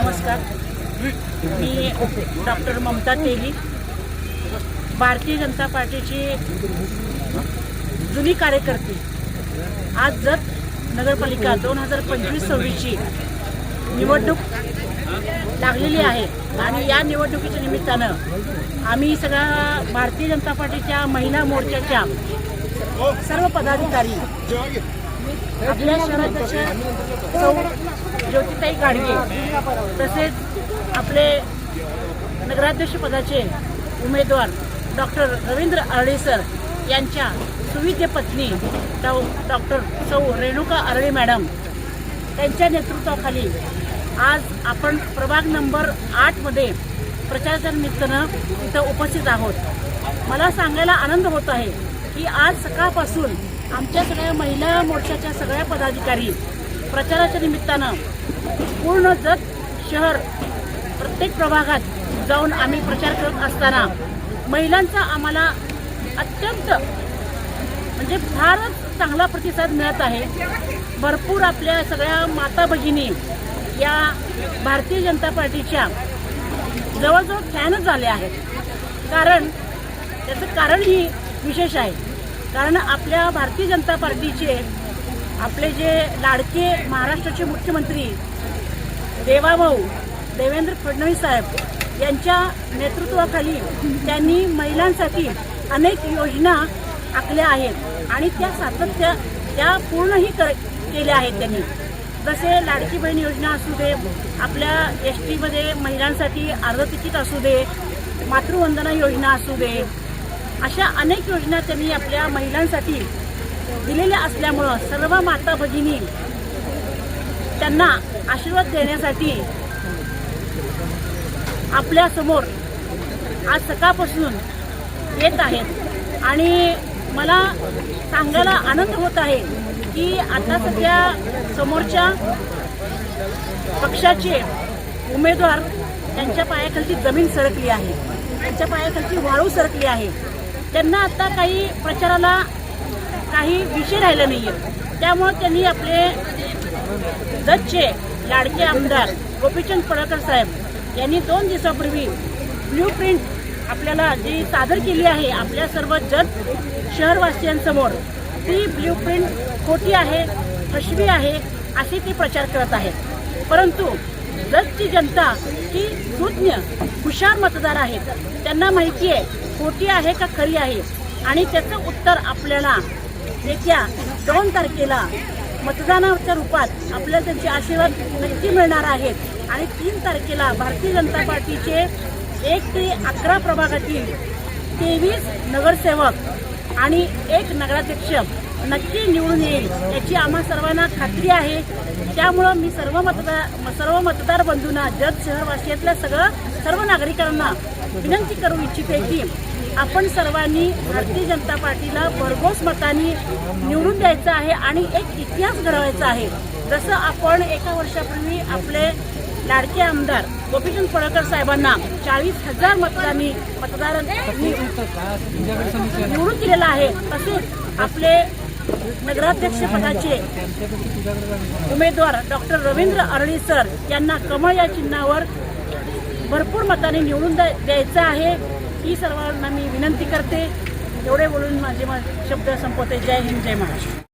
नमस्कार. मी डॉक्टर ममता तेली. भारतीय जनता पार्टीची जुनी कार्यकर्ती. आज जत नगरपालिका दोन हजार पंचवीस सव्वीसची निवडणूक लागलेली आहे. आणि या निवडणुकीच्या निमित्तानं आम्ही सगळ्या भारतीय जनता पार्टीच्या महिला मोर्चाच्या सर्व पदाधिकारी आपल्या शहराध्यक्ष सौ ज्योतिताई गाडगे तसेच आपले नगराध्यक्ष पदाचे उमेदवार डॉक्टर रवींद्र अरळे सर यांच्या सुविद्य पत्नी डॉ डॉक्टर सौ रेणुका अरळे मॅडम त्यांच्या नेतृत्वाखाली आज आपण प्रभाग नंबर आठमध्ये प्रचाराच्या निमित्तानं इथं उपस्थित आहोत. मला सांगायला आनंद होत आहे की आज सकाळपासून आमच्या सगळ्या महिला मोर्चाच्या सगळ्या पदाधिकारी प्रचाराच्या निमित्तानं पूर्ण जत शहर प्रत्येक प्रभागात जाऊन आम्ही प्रचार करत असताना महिलांचा आम्हाला अत्यंत म्हणजे फारच चांगला प्रतिसाद मिळत आहे. भरपूर आपल्या सगळ्या माता भगिनी या भारतीय जनता पार्टीच्या जवळजवळ फॅनच झाल्या आहेत. कारण त्याचं कारणही विशेष आहे. कारण आपल्या भारतीय जनता पार्टीचे आपले जे लाडके महाराष्ट्राचे मुख्यमंत्री देवाभाऊ देवेंद्र फडणवीस साहेब यांच्या नेतृत्वाखाली त्यांनी महिलांसाठी अनेक योजना आखल्या आहेत आणि त्या सातत्य त्या पूर्णही कर केल्या आहेत त्यांनी. जसे लाडकी बहीण योजना असू दे आपल्या एस टीमध्ये महिलांसाठी अर्ध तिकीट असू दे मातृवंदना योजना असू दे अशा अनेक योजना त्यांनी आपल्या महिलांसाठी दिलेल्या असल्यामुळं सर्व माता भगिनी त्यांना आशीर्वाद देण्यासाठी आपल्यासमोर आज सकाळपासून येत आहेत. आणि मला सांगायला आनंद होत आहे की आता सध्या समोरच्या पक्षाचे उमेदवार त्यांच्या पायाखालची जमीन सरकली आहे. त्यांच्या पायाखालची वाळू सरकली आहे. त्यांना आता काही प्रचाराला काही विषय राहिला नाहीये. त्यामुळे त्यांनी आपले जजचे लाडके आमदार गोपीचंद पडळकर साहेब यांनी दोन दिवसापूर्वी ब्ल्यू प्रिंट आपल्याला जी सादर केली आहे आपल्या सर्व जत शहरवासियांसमोर ती ब्ल्यू प्रिंट खोटी आहे फसवी आहे असे ते प्रचार करत आहेत. परंतु जतची जनता ही सुज्ञ हुशार मतदार आहेत. त्यांना माहिती आहे खोटी आहे का खरी आहे? आणि त्याचं उत्तर आपल्याला येत्या दोन तारखेला मतदानाच्या रूपात आपल्याला त्यांचे आशीर्वाद नक्की मिळणार आहेत. आणि तीन तारखेला भारतीय जनता पार्टीचे एक ते अकरा प्रभागातील तेवीस नगरसेवक आणि एक नगराध्यक्ष नक्की निवडून येईल याची आम्हा सर्वांना खात्री आहे. त्यामुळं मी सर्व मतदार सर्व मतदार बंधूंना जत शहरवासियातल्या सगळं सर्व नागरिकांना विनंती करू इच्छिते की आपण सर्वांनी भारतीय जनता पार्टीला भरघोस मतांनी निवडून द्यायचं आहे आणि एक इतिहास घडवायचा आहे. जसं आपण एका वर्षापूर्वी आपले लाडके आमदार गोपीचंद पडळकर साहेबांना चाळीस हजार मतदारांनी मतदारांनी निवडून दिलेला आहे. तसेच आपले नगराध्यक्ष पदाचे उमेदवार डॉक्टर रवींद्र अरळी सर यांना कमळ या चिन्हावर भरपूर मताने निवडून द्या- द्यायचं आहे. ही सर्वांना मी विनंती करते. एवढे बोलून माझे शब्द संपवते. जय हिंद जय महाराष्ट्र.